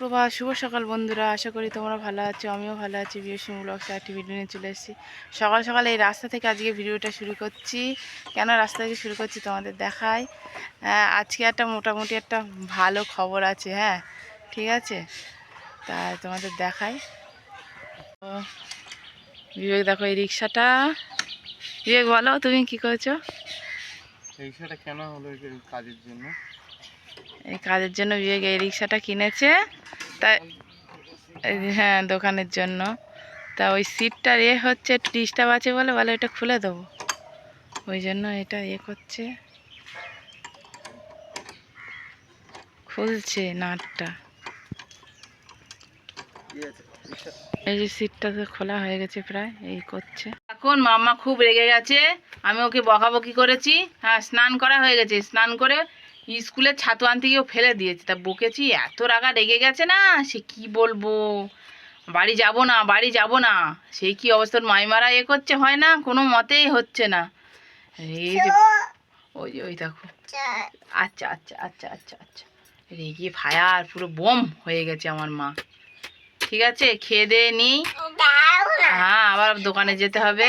সুপ্রভাত শুভ সকাল বন্ধুরা আশা করি তোমরা ভালো আছো আমিও ভালো আছি বিএসি ব্লগস একটি ভিডিও নিয়ে চলে এসেছি। সকাল সকাল এই রাস্তা থেকে আজকে ভিডিওটা শুরু করছি। কেন রাস্তা থেকে শুরু করছি তোমাদের দেখাই। হ্যাঁ, আজকে একটা মোটামুটি একটা ভালো খবর আছে হ্যাঁ ঠিক আছে? তা তোমাদের দেখাই। বিবেক দেখো এই রিক্সাটা। বিবেক বলো তুমি কি করছ? রিক্সাটা কেন হলো কাজের জন্য। এই কাজের জন্য বিবেক এই রিক্সাটা কিনেছে। তা হ্যাঁ দোকানের জন্য। তা ওই সিটটার এ হচ্ছে ডিস্টার্ব আছে বলে বলে এটা খুলে দেবো। ওই জন্য এটা এ করছে। খুলছে নাটটা। এই যে সিটটা তো খোলা হয়ে গেছে প্রায়, এই করছে। এখন মাম্মা খুব রেগে গেছে, আমি ওকে বকাবকি করেছি। হ্যাঁ স্নান করা হয়ে গেছে, স্নান করে স্কুলের ছাতু আনতে গিয়েও ফেলে দিয়েছে। তা বকেছি এত রাগা রেগে গেছে না? সে কি বলব? বাড়ি যাব না বাড়ি যাব না। সে কি অবস্থার মাইমারা এ করছে? হয় না? কোনো মতেই হচ্ছে না। এই যে ওই যে ওই দেখো। আচ্ছা আচ্ছা আচ্ছা আচ্ছা আচ্ছা। রেগে ফায়ার পুরো বোম হয়ে গেছে আমার মা। ঠিক আছে? খেয়ে দিয়ে নিই হ্যাঁ আবার দোকানে যেতে হবে।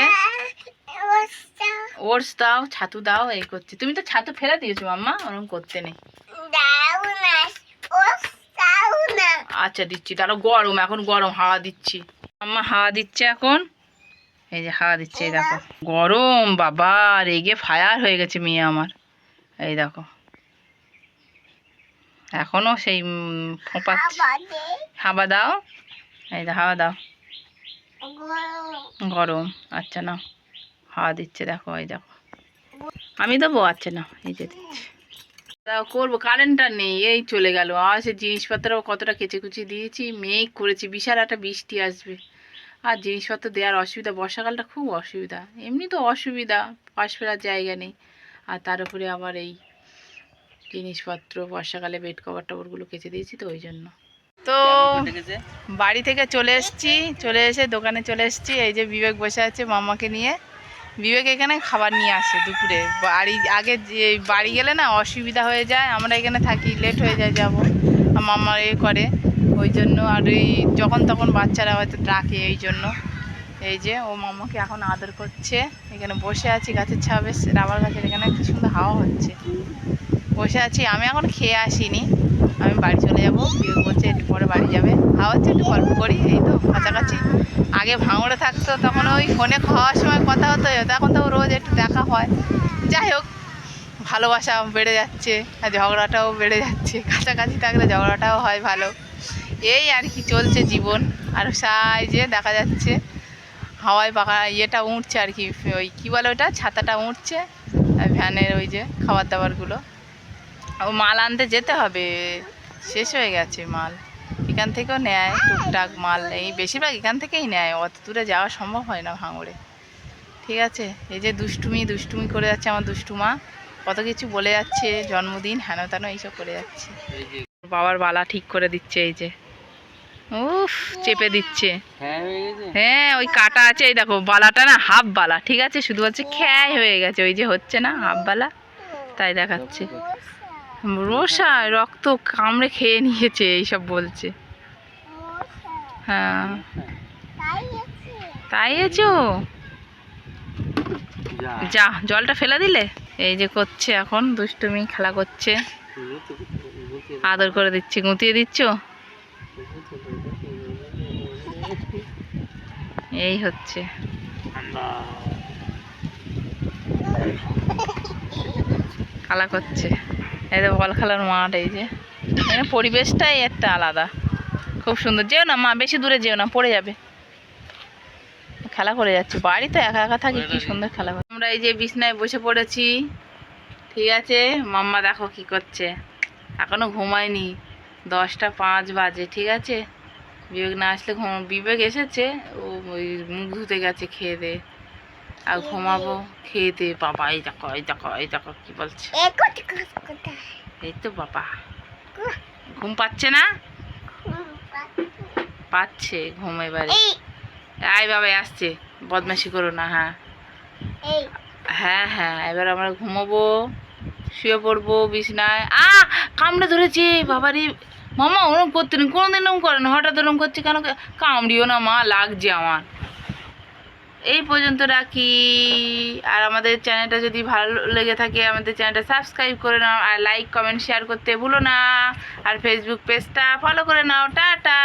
ওটস দাও ছাতু দাও এই করছে। তুমি তো ছাতু ফেলে দিয়েছ মাম্মা ওরকম করতে নেই। আচ্ছা দিচ্ছি। তাহলে গরম এখন গরম হাওয়া দিচ্ছি। মাম্মা হাওয়া দিচ্ছে এখন? এই যে হাওয়া দিচ্ছে এই দেখো। গরম বাবা রেগে ফায়ার হয়ে গেছে মেয়ে আমার। এই দেখো। এখনও সেই ফোঁপাচ্ছে। হাওয়া দাও। এই হাওয়া দাও। গরম। আচ্ছা না হাওয়া দিচ্ছে দেখো এই দেখো। আমি দেবো আচ্ছা না এই যে দিচ্ছি। দাও করব কারেন্টটা নেই এই চলে গেল। আর সে জিনিসপত্র কতটা কেচে কুচি দিয়েছি মেঘ করেছি বিশাল একটা বৃষ্টি আসবে। আর জিনিসপত্র দেওয়ার অসুবিধা বর্ষাকালটা খুব অসুবিধা। এমনি তো অসুবিধা পাশ ফেরার জায়গা নেই। আর তার উপরে আবার এই জিনিসপত্র বর্ষাকালে বেড কভার টভারগুলো কেচে দিয়েছি তো ওই জন্য। তো বাড়ি থেকে চলে এসেছি চলে এসে দোকানে চলে এসেছি। এই যে বিবেক বসে আছে মামাকে নিয়ে। বিবেক এখানে খাবার নিয়ে আসে দুপুরে। বাড়ি, আগে যে বাড়ি গেলে না অসুবিধা হয়ে যায়, আমরা এখানে থাকি লেট হয়ে যায় যাব। মামা এ করে। ওই জন্য আর এই যখন তখন বাচ্চারা হয়তো ডাকে এই জন্য। এই যে ও মামাকে এখন আদর করছে। এখানে বসে আছি, গাছের ছাবে রাবার গাছের এখানে কি সুন্দর হাওয়া হচ্ছে। বসে আছি, আমি এখন খেয়ে আসিনি। আমি বাড়ি চলে যাব বিবেক বলছে একটু পরে বাড়ি যাবে। খাওয়া হচ্ছে একটু গল্প করি, এই তো কাছাকাছি। আগে ভাঙড়ে থাকতো, তখন ওই ফোনে খাওয়ার সময় কথা হতো, এখন তো রোজ একটু দেখা হয়। যাই হোক, ভালোবাসা বেড়ে যাচ্ছে, আর ঝগড়াটাও বেড়ে যাচ্ছে। কাছাকাছি থাকলে ঝগড়াটাও হয় ভালো। এই আর কি চলছে জীবন, আর সাই যে দেখা যাচ্ছে। হাওয়ায় পাকা ইয়েটা উঠছে আর কি, ওই কী বলে ওটা? ছাতাটা উঠছে, আর ভ্যানের ওই যে খাবার দাবারগুলো। ও মাল আনতে যেতে হবে। শেষ হয়ে গেছে মাল। এখান থেকেও নেয় টুকটাক মাল। এই বেশিরভাগ এখান থেকেই নেয়। অত দূরে যাওয়া সম্ভব হয় না ভাঙড়ে। ঠিক আছে? এই যে দুষ্টুমি দুষ্টুমি করে যাচ্ছে আমার দুষ্টুমা। কত কিছু বলে যাচ্ছে, জন্মদিন হেন তেন এইসব করে যাচ্ছে। বাবার বালা ঠিক করে দিচ্ছে এই যে। উফ, চেপে দিচ্ছে। হ্যাঁ ওই কাটা আছে, এই দেখো, বালাটা না হাফ বালা। ঠিক আছে? শুধু হচ্ছে খ্যায় হয়ে গেছে। ওই যে হচ্ছে না, হাফ বালা। তাই দেখাচ্ছে। রোসা রক্ত কামড়ে খেয়ে নিয়েছে এইসব বলছে। হ্যাঁ। তাই আছো? যা। যা জলটা ফেলে দিলে? এই যে করছে এখন দুষ্টুমি খেলা করছে। আদর করে দিচ্ছে গুঁতিয়ে দিচ্ছ? এই হচ্ছে। খেলা করছে। এই বল খেলার মাঠ, এই যে। এখানে পরিবেশটাই একটা আলাদা। খুব সুন্দর। যেও না, মা, বেশি দূরে যেও না, পড়ে যাবে। খেলা করে যাচ্ছে। বাড়িতে একা একা থাকি, কি সুন্দর খেলা করে। আমরা এই যে বিছনায় বসে পড়েছি। ঠিক আছে? মাম্মা দেখো কি করছে। এখনও ঘুমায়নি। দশটা পাঁচ বাজে, ঠিক আছে? বিবেক না আসলে ঘুম বিবেক এসেছে। ও ওই মুখ ধুতে গেছে খেয়ে দে আর ঘুমাবো খেয়ে দে বাবা এই দেখো এই দেখো এই দেখো কি বলছে। এই তো বাবা। ঘুম পাচ্ছে না? পাচ্ছে। ঘুম এবারে। আয় বাবা আসছে। বদমাশি করো না হ্যাঁ। হ্যাঁ হ্যাঁ এবার আমরা ঘুমোবো শুয়ে পড়ব বিছনায়। আ কামড়ে ধরেছে বাবারে। মামা ওরম করতে নেই কোনোদিন ওরম করে না হঠাৎ ওরম করছে কেন? কামড়িও না মা লাগছে আমার। এই পর্যন্ত রাখি। আর আমাদের চ্যানেলটা যদি ভালো লেগে থাকে, আমাদের চ্যানেলটা সাবস্ক্রাইব করে নাও, আর লাইক, কমেন্ট, শেয়ার করতে ভুলো না। আর ফেসবুক পেজটা ফলো করে নাও। টাটা!